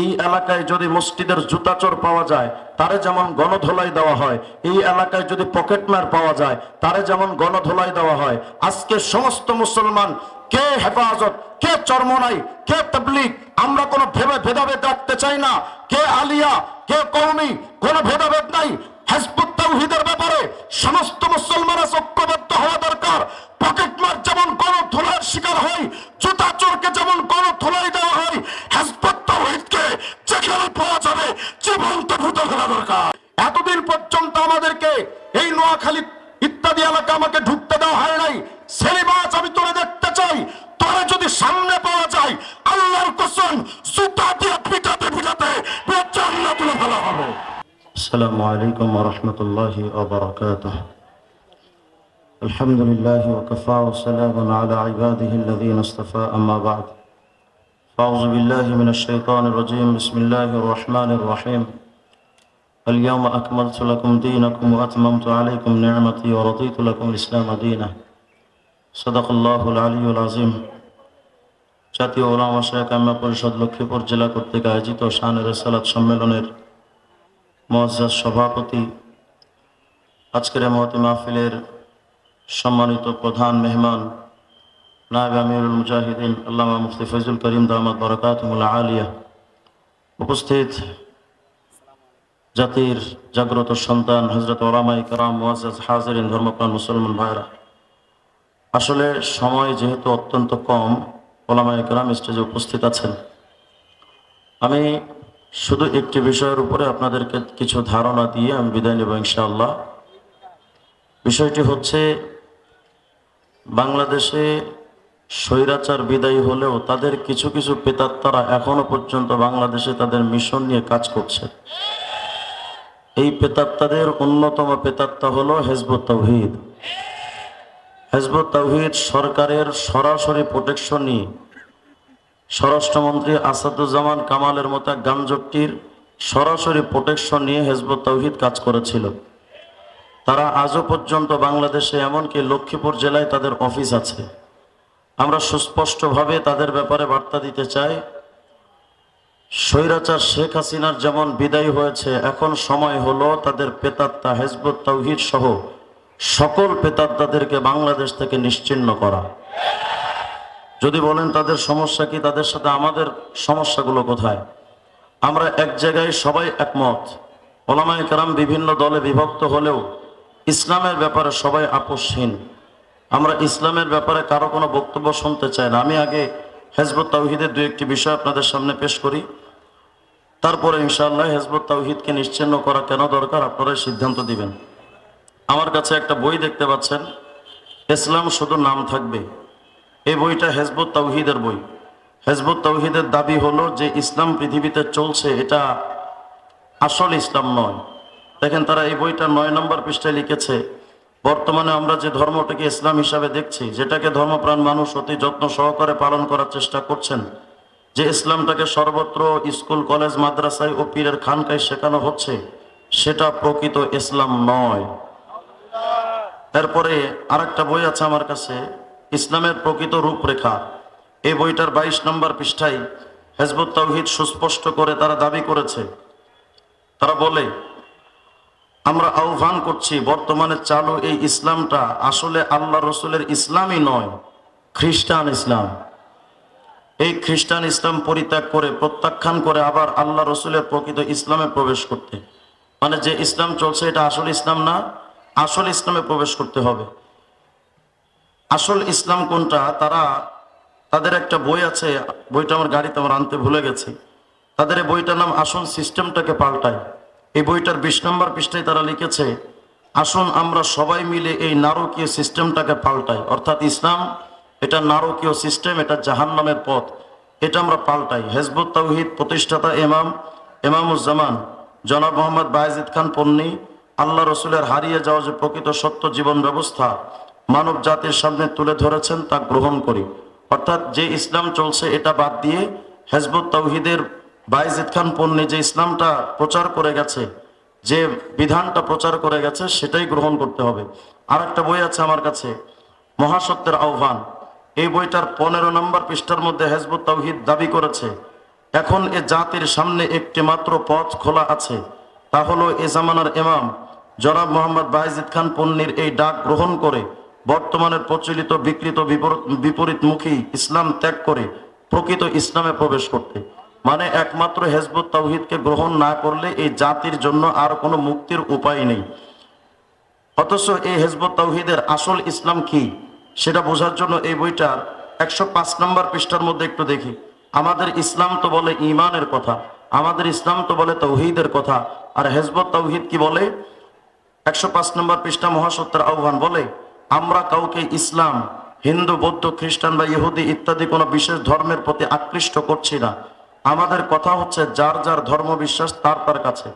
এই এলাকায় যদি মসজিদের জুতাচোর পাওয়া যায়, তারে যেমন গণধোলাই দেওয়া হয়, এই এলাকায় যদি পকেটমার পাওয়া যায়, তারে যেমন গণধোলাই দেওয়া হয়, আজকে সমস্ত মুসলমান কে হেফাজত, কে চরমনাই, কে তবলিগ, আমরা কোনো ভেবে ভেদাভেদ রাখতে চাই না। কে আলিয়া, কে কৌমি কোনো ভেদাভেদ নাই। হেসবুত ব্যাপারে সমস্ত মুসলমানরা ঐক্যবদ্ধ হওয়া দরকার। পকেটমার যেমন কোন ধুলার শিকার السلام عليكم ورحمة الله وبركاته الحمد لله وكفى وسلام على عباده الذين اصطفى أما بعد فأعوذ بالله من الشيطان الرجيم بسم الله الرحمن الرحيم اليوم أكملت لكم دينكم وأتممت عليكم نعمتي ورضيت لكم الإسلام دينا صدق الله العلي العظيم জাতীয় ওলামা শেখ আম্মা পরিষদ লক্ষ্মীপুর জেলা কর্তৃক আয়োজিত শানের সালাত সম্মেলনের মহাজাজ সভাপতি, আজকের মহতি মাহফিলের সম্মানিত প্রধান মেহমান নায়ব আমিরুল মুজাহিদিন আল্লামা মুফতি ফৈজুল করিম দামাদ বরকাতমুল্লা আলিয়া উপস্থিত জাতির জাগ্রত সন্তান হজরত ওলামাই কারাম মুআজ্জাজ হাজিরিন ধর্মপ্রাণ মুসলমান ভাইরা। আসলে সময় যেহেতু অত্যন্ত কম ওলামাই কারাম স্টেজে উপস্থিত আছেন। আমি শুধু একটি বিষয়ের উপরে আপনাদেরকে কিছু ধারণা দিয়ে আমি বিদায় নেব ইনশাআল্লাহ। বিষয়টি হচ্ছে, বাংলাদেশে স্বৈরাচার বিদায়ী হলেও তাদের কিছু কিছু পেতাত্তারা এখনও পর্যন্ত বাংলাদেশে তাদের মিশন নিয়ে কাজ করছে। এই পেতাত্তাদের অন্যতম পেতাত্তা হলো হেজবুত তৌহিদ হেজবুত তৌহিদ সরকারের সরাসরি প্রোটেকশন নিয়ে স্বরাষ্ট্রমন্ত্রী আসাদুজ্জামান কামালের মতো এক গামজটটির সরাসরি প্রোটেকশন নিয়ে হেজবুত তৌহিদ কাজ করেছিল। তারা আজও পর্যন্ত বাংলাদেশে এমনকি লক্ষ্মীপুর জেলায় তাদের অফিস আছে। আমরা সুস্পষ্টভাবে তাদের ব্যাপারে বার্তা দিতে চাই। স্বৈরাচার শেখ হাসিনার যেমন বিদায় হয়েছে, এখন সময় হলো তাদের পেতাত্তা হেজবুত তৌহিদ সহ সকল পেতাত্তাদেরকে বাংলাদেশ থেকে নিশ্চিন্ন করা। যদি বলেন তাদের সমস্যা কি, তাদের সাথে আমাদের সমস্যাগুলো কোথায়? আমরা এক জায়গায় সবাই একমত। ওলামায় কারাম বিভিন্ন দলে বিভক্ত হলেও ইসলামের ব্যাপারে সবাই আপোষহীন। আমরা ইসলামের ব্যাপারে কারও কোনো বক্তব্য শুনতে চাই না। আমি আগে হেজবত তাওহিদের দু একটি বিষয় আপনাদের সামনে পেশ করি। তারপরে ইনশাআল্লাহ হেজবত তাওহিদকে নিশ্চিন্ন করা কেন দরকার আপনারাই সিদ্ধান্ত দিবেন। আমার কাছে একটা বই দেখতে পাচ্ছেন, ইসলাম শুধু নাম থাকবে। এই বইটা হেজবুত তাওহিদের বই। হেজবুত তাওহিদের দাবি হলো যে ইসলাম পৃথিবীতে চলছে, এটা আসল ইসলাম নয়। দেখেন তারা এই বইটা নয় নম্বর পৃষ্ঠায় লিখেছে, বর্তমানে আমরা যে ধর্মটাকে ইসলাম হিসাবে দেখছি, যেটাকে ধর্মপ্রাণ মানুষ অতি যত্ন সহকারে পালন করার চেষ্টা করছেন, যে ইসলামটাকে সর্বত্র স্কুল, কলেজ, মাদ্রাসায় ও পীরের খানকায় শেখানো হচ্ছে, সেটা প্রকৃত ইসলাম নয়। এরপরে আরেকটা বই আছে আমার কাছে ইসলামের প্রকৃত রূপরেখা। এই বইটার বাইশ নম্বর পৃষ্ঠায় হেজবুত তৌহিদ সুস্পষ্ট করে তারা দাবি করেছে। তারা বলে, আমরা আহ্বান করছি, বর্তমানে চালু এই ইসলামটা আসলে আল্লাহ রসুলের ইসলামই নয়, খ্রিস্টান ইসলাম। এই খ্রিস্টান ইসলাম পরিত্যাগ করে, প্রত্যাখ্যান করে আবার আল্লাহ রসুলের প্রকৃত ইসলামে প্রবেশ করতে। মানে যে ইসলাম চলছে, এটা আসল ইসলাম না, আসল ইসলামে প্রবেশ করতে হবে। আসল ইসলাম কোনটা? তারা, তাদের একটা বই আছে, বইটা আমার গাড়িতে আমার আনতে ভুলে গেছি। তাদের এই বইটার নাম আসল সিস্টেমটাকে পাল্টায়। এই বইটার বিশ নম্বর পৃষ্ঠায় তারা লিখেছে, আসুন আমরা সবাই মিলে এই নারকীয় সিস্টেমটাকে পাল্টাই। অর্থাৎ ইসলাম, এটা নারকীয় সিস্টেম, এটা জাহান্নামের পথ। এটা আমরা পাল্টাই। হেজবুত তৌহিদ প্রতিষ্ঠাতা এমাম এমামুজ্জামান জনাব মোহাম্মদ বায়েজিদ খান পন্নী, আল্লাহ রসুলের হারিয়ে যাওয়া যে প্রকৃত সত্য জীবন ব্যবস্থা মানব জাতির সামনে তুলে ধরেছেন তা গ্রহণ করি। অর্থাৎ যে ইসলাম চলছে এটা বাদ দিয়ে হেজবুত তৌহিদের বাইজিদ খান পন্নী যে ইসলামটা প্রচার করে গেছে, যে বিধানটা প্রচার করে গেছে, সেটাই গ্রহণ করতে হবে। আর একটা বই আছে আমার কাছে, মহাসত্যের আহ্বান। এই বইটার পনেরো নম্বর পৃষ্ঠার মধ্যে হেজবুত তৌহিদ দাবি করেছে, এখন এ জাতির সামনে একটি মাত্র পথ খোলা আছে, তা হলো এ জামানার ইমাম জনাব মোহাম্মদ বাহিজিদ খান পন্নির এই ডাক গ্রহণ করে বর্তমানের প্রচলিত বিকৃত বিপর- বিপরীতমুখী ইসলাম ত্যাগ করে প্রকৃত ইসলামে প্রবেশ করতে। মানে একমাত্র হেজবুত তাওহিদকে গ্রহণ না করলে এই জাতির জন্য আর কোনো মুক্তির উপায় নেই। অথচ এই হেজবুত তাওহিদের আসল ইসলাম কি, সেটা বোঝার জন্য এই বইটার একশো পাঁচ নম্বর পৃষ্ঠার মধ্যে একটু দেখি। আমাদের ইসলাম তো বলে ইমানের কথা, আমাদের ইসলাম তো বলে তৌহিদের কথা, আর হেজবত তৌহিদ কি বলে? একশো পাঁচ নম্বর পৃষ্ঠা মহাসত্যের আহ্বান বলে আমরা কাউকে ইসলাম, হিন্দু, বৌদ্ধ, খ্রিস্টান বা ইহুদি ইত্যাদি কোনো বিশেষ ধর্মের প্রতি আকৃষ্ট করছি না। আমাদের কথা হচ্ছে যার যার ধর্ম বিশ্বাস তার তার কাছে।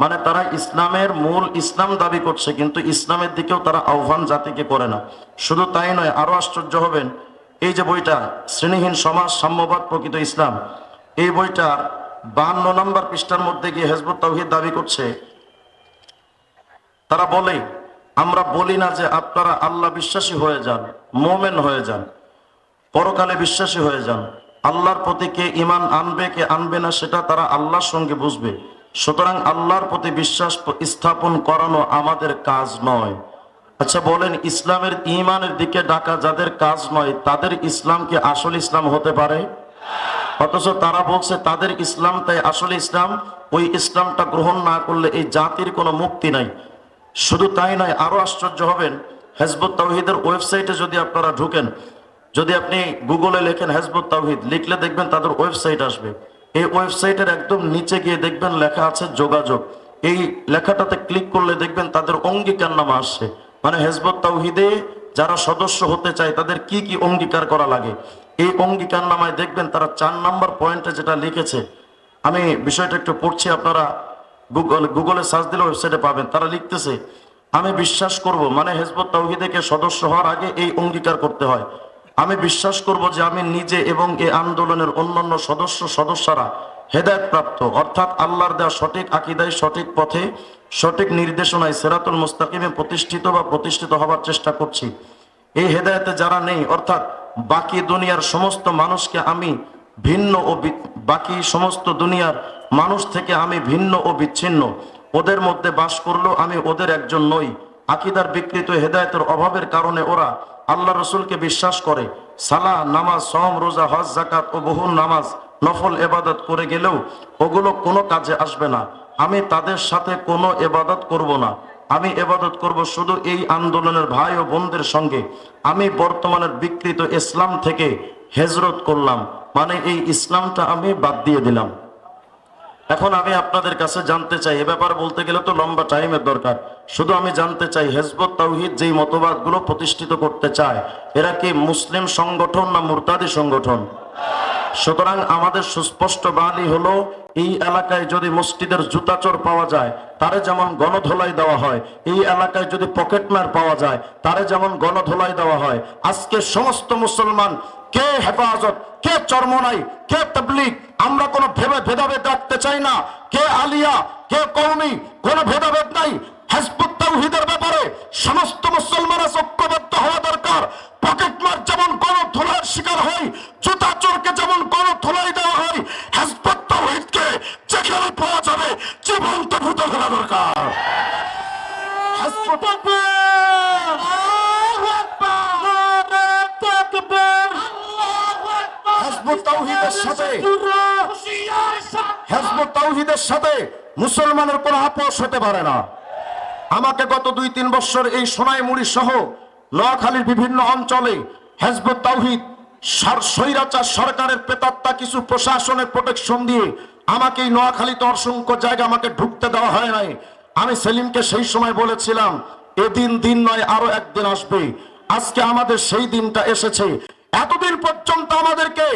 মানে তারা ইসলামের মূল ইসলাম দাবি করছে, কিন্তু ইসলামের দিকেও তারা আহ্বান জাতিকে করে না। শুধু তাই নয় আরও আশ্চর্য হবেন, এই যে বইটা, শ্রেণীহীন সমাজ, সাম্যবাদ, প্রকৃত ইসলাম, এই বইটার বান্ন নম্বর পৃষ্ঠার মধ্যে গিয়ে হেজবুত তাওহিদ দাবি করছে। তারা বলে আমরা বলি না যে আপনারা আল্লাহ বিশ্বাসী হয়ে যান, মোমেন হয়ে যান, পরকালে বিশ্বাসী হয়ে যান। আল্লাহর প্রতি কে ইমান আনবে, কে আনবে না, সেটা তারা আল্লাহর সঙ্গে বুঝবে। সুতরাং আল্লাহর প্রতি বিশ্বাস স্থাপন করানো আমাদের কাজ নয়। আচ্ছা বলেন ইসলামের ইমানের দিকে ডাকা যাদের কাজ নয়, তাদের ইসলাম কি আসল ইসলাম হতে পারে? অথচ তারা বলছে তাদের ইসলাম তাই আসলে ইসলাম, ওই ইসলামটা গ্রহণ না করলে এই জাতির কোনো মুক্তি নাই। শুধু তাই নয়, আরও আশ্চর্য হবেন, হেজবুত তাওহিদের ওয়েবসাইটে যদি আপনারা ঢুকেন, যদি আপনি গুগলে লেখেন হেজবুত তাওহিদ, লিখলে দেখবেন তাদের ওয়েবসাইট আসবে। এই ওয়েবসাইটের একদম নিচে গিয়ে দেখবেন লেখা আছে যোগাযোগ। এই লেখাটাতে ক্লিক করলে দেখবেন তাদের অঙ্গীকারনামা আসছে। মানে হেজবুত তাওহিদে যারা সদস্য হতে চায়, তাদের কি কি অঙ্গীকার করা লাগে? এই অঙ্গীকার নামায় দেখবেন তারা চার নাম্বার পয়েন্টে যেটা লিখেছে। আমি বিষয়টা একটু পড়ছি, আপনারা গুগল, গুগলে সার্চ দিলে ওয়েবসাইটে পাবেন। তারা লিখতেছে, আমি বিশ্বাস করব। মানে হেজবত তাওহিদেকে সদস্য হওয়ার আগে এই অঙ্গীকার করতে হয়। আমি বিশ্বাস করব যে আমি নিজে এবং এই আন্দোলনের অন্যান্য সদস্য, সদস্যরা হেদায়ত প্রাপ্ত। অর্থাৎ আল্লাহর দেওয়া সঠিক আকিদায় সঠিক পথে সঠিক নির্দেশনায় সেরাতুল মুস্তাকিমে প্রতিষ্ঠিত বা প্রতিষ্ঠিত হবার চেষ্টা করছি। এই হেদায়তে যারা নেই, অর্থাৎ বাকি দুনিয়ার সমস্ত মানুষকে আমি ভিন্ন ও বাকি সমস্ত দুনিয়ার মানুষ থেকে আমি ভিন্ন ও বিচ্ছিন্ন। ওদের মধ্যে বাস করলেও আমি ওদের একজন নই। আকিদার বিকৃত হেদায়তের অভাবের কারণে ওরা আল্লাহ রসুলকে বিশ্বাস করে। সালা নামাজ সম রোজা, হজ জাকাত ও বহু নামাজ নফল এবাদত করে গেলেও ওগুলো কোনো কাজে আসবে না। আমি তাদের সাথে কোনো এবাদত করব না। আমি এবাদত করব শুধু এই আন্দোলনের ভাই ও বোনদের সঙ্গে। আমি বর্তমানের বিকৃত ইসলাম থেকে হেজরত করলাম। মানে এই ইসলামটা আমি বাদ দিয়ে দিলাম। এখন আমি আপনাদের কাছে জানতে চাই, এ ব্যাপার বলতে গেলে তো লম্বা টাইমের দরকার। শুধু আমি জানতে চাই, হেজবত তাওহিদ যেই মতবাদগুলো প্রতিষ্ঠিত করতে চায়, এরা কি মুসলিম সংগঠন না মুরতাদি সংগঠন? সুতরাং আমাদের সুস্পষ্ট বাণী হলো, এই এলাকায় যদি মসজিদের জুতাচর পাওয়া যায় তারে যেমন গণধোলাই দেওয়া হয়, এই এলাকায় যদি পকেটমার পাওয়া যায়, তারে যেমন গণধোলাই দেওয়া হয়। আজকে সমস্ত মুসলমান কে হেফাজত, কে চরমনাই, কে তবলিক আমরা কোনো ভেবে ভেদাভেদ রাখতে চাই না। কে আলিয়া, কে কৌমি কোনো ভেদাভেদ নাই। হেজবুত তাওহীদের ব্যাপারে সমস্ত হেজবুত তাওহীদের সাথে মুসলমানের কোনো আপোষ হতে পারে না। আমাকে গত দুই তিন বছর এই সোনাইমুড়ি সহ নোয়াখালীর বিভিন্ন অঞ্চলে হেজবুত তাওহিদ স্বৈরাচার সরকারের প্রেতাত্মা কিছু প্রশাসনের প্রোটেকশন দিয়ে আমাকে এই নোয়াখালীতে অসংখ্য জায়গা আমাকে ঢুকতে দেওয়া হয় নাই। আমি সেলিমকে সেই সময় বলেছিলাম, এদিন দিন নয়, আরও একদিন আসবে। আজকে আমাদের সেই দিনটা এসেছে। এতদিন পর্যন্ত আমাদেরকে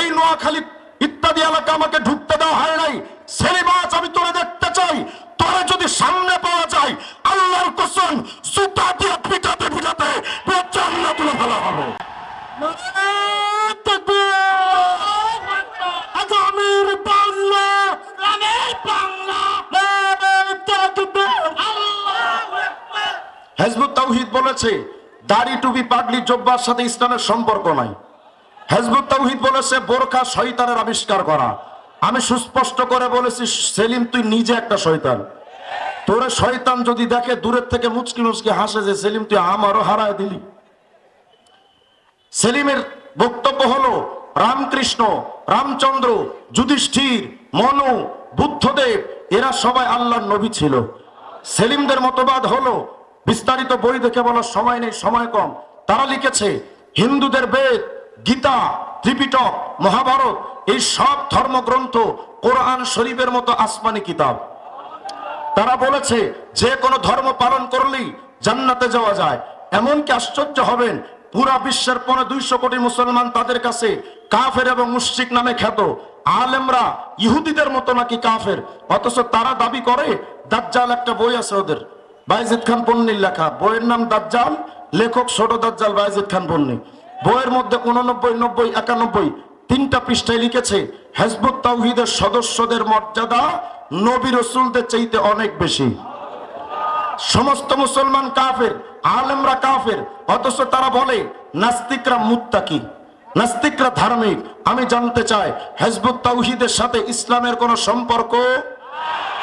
এই নোয়াখালী ইত্যাদি এলাকা আমাকে ঢুকতে দেওয়া হয় নাই। সেলিম আজ আমি তোরে দেখতে চাই। তোরে যদি সামনে পাওয়া যায় আল্লাহর কসম জুতা দিয়ে পিটাতে পিটাতে তুলে ফেলা হবে। আগামীর বাংলা। হেজবুত তাওহিদ বলেছে দাড়ি টুপি পাগলি জব্বার সাথে ইসলামের সম্পর্ক নাই। হেজবুত তাওহিদ বলেছে, বোরখা শয়তানের আবিষ্কার করা। আমি সুস্পষ্ট করে বলেছি, সেলিম, তুই নিজে একটা শয়তান। তোরে শয়তান যদি দেখে, দূরের থেকে মুচকি মুচকি হাসে যে, সেলিম, তুই আমারও হারায় দিলি। সেলিমের বক্তব্য হলো, রামকৃষ্ণ, রামচন্দ্র, যুধিষ্ঠির, মনু, বুদ্ধদেব, এরা সবাই আল্লাহর নবী ছিল। সেলিমদের মতবাদ হলো, বিস্তারিত বই দেখে বলার সময় নেই, সময় কম। তারা লিখেছে, হিন্দুদের বেদ গীতা, ত্রিপিটক, মহাভারত, এই সব ধর্মগ্রন্থ কোরআন শরীফের মতো আসমানি কিতাব। তারা বলেছে, যে কোনো ধর্ম পালন করলেই জান্নাতে যাওয়া যায়। এমনকি আশ্চর্য হবেন, পুরা বিশ্বের পনে দুইশো কোটি মুসলমান তাদের কাছে কাফের এবং মুশরিক নামে খ্যাত। আলেমরা ইহুদিদের মতো নাকি কাফের? অথচ তারা দাবি করে, দাজ্জাল একটা বই আছে ওদের। বাইজিদ খান পন্নির লেখা। বইয়ের নাম দাজ্জাল, লেখক ছোট দাজ্জাল বাইজিদ খান পন্নি বইয়ের মধ্যে উননব্বই, নব্বই, একানব্বই তিনটা পৃষ্ঠায় লিখেছে, হেজবুত তাওহিদের সদস্যদের মর্যাদা নবী রসুলদের চাইতে অনেক বেশি। সমস্ত মুসলমান কাফের, আলেমরা কাফের, অথচ তারা বলে, নাস্তিকরা মুত্তাকি, নাস্তিকরা ধার্মিক। আমি জানতে চাই, হেজবুত তাওহিদের সাথে ইসলামের কোনো সম্পর্ক?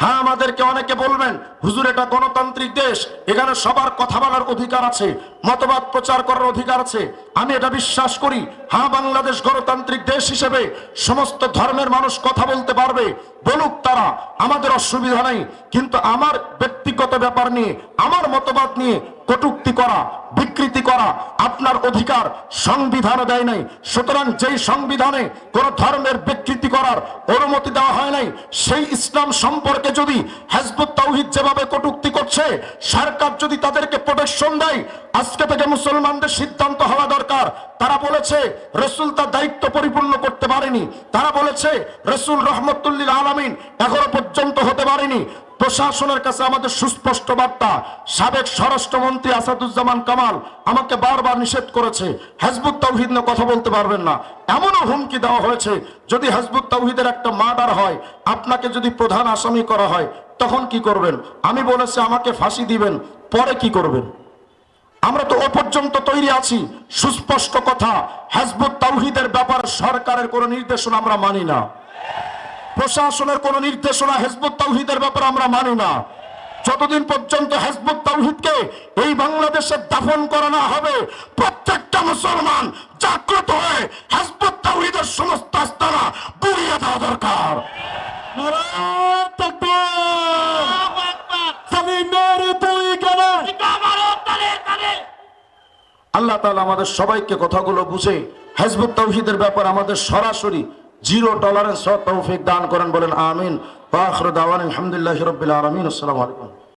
হ্যাঁ আমাদেরকে অনেকে বলবেন, হুজুর, এটা গণতান্ত্রিক দেশ, এখানে সবার কথা বলার অধিকার আছে, মতবাদ প্রচার করার অধিকার আছে। আমি এটা বিশ্বাস করি হ্যাঁ বাংলাদেশ গণতান্ত্রিক দেশ হিসেবে সমস্ত ধর্মের মানুষ কথা বলতে পারবে, বলুক তারা, আমাদের অসুবিধা নেই, কিন্তু আমার ব্যক্তিগত ব্যাপার নিয়ে, আমার মতবাদ নিয়ে কটুক্তি করা, বিকৃতি করা, আপনার অধিকার সংবিধানে দেয় নাই, সুতরাং যেই সংবিধানে কোন ধর্মের বিকৃতি করার অনুমতি দেওয়া হয় নাই, সেই ইসলাম সম্পর্কে যদি হেজবুত তাওহিদ যেভাবে কটুক্তি করছে, সরকার যদি তাদেরকে প্রোটেকশন দেয়, আজকে থেকে মুসলমানদের সিদ্ধান্ত হওয়া দরকার। তারা বলেছে, রসুল তার দায়িত্ব পরিপূর্ণ করতে পারেনি। তারা বলেছে, রসুল রহমতুল্লিল আলমিন এখনও পর্যন্ত হতে পারেনি। প্রশাসনের কাছে আমাদের সুস্পষ্ট বার্তা, সাবেক স্বরাষ্ট্রমন্ত্রী আসাদুজ্জামান কামাল আমাকে বারবার নিষেধ করেছে, হেজবুত তাওহিদ নিয়ে কথা বলতে পারবেন না। এমনও হুমকি দেওয়া হয়েছে, যদি হেজবুত তাওহিদের একটা মার্ডার হয়, আপনাকে যদি প্রধান আসামি করা হয়, তখন কি করবেন? আমি বলেছি, আমাকে ফাঁসি দিবেন, পরে কি করবেন? আমরা তো ও পর্যন্ত তৈরি আছি। সুস্পষ্ট কথা, হেজবুত তাওহিদের ব্যাপার সরকারের কোনো নির্দেশনা আমরা মানি না। প্রশাসনের কোন নির্দেশনা হেজবুত তাওহিদের ব্যাপারে আমরা মানি না। যতদিন পর্যন্ত হেজবুত তাওহিদকে এই বাংলাদেশে দাফন করা না হবে, প্রত্যেকটা মুসলমান জাগ্রত হয়ে হেজবুত তাওহিদের সমস্ত আস্তানা বুড়িয়ে দেওয়া দরকার। আল্লাহ তালা আমাদের সবাইকে কথাগুলো বুঝে হেজবুত তৌহিদের ব্যাপার আমাদের সরাসরি জিরো টলারেন্স তৌফিক দান করেন বলেন আমিন। আলহামদুলিল্লাহ রবিল আলমিন। আসসালামু আলাইকুম।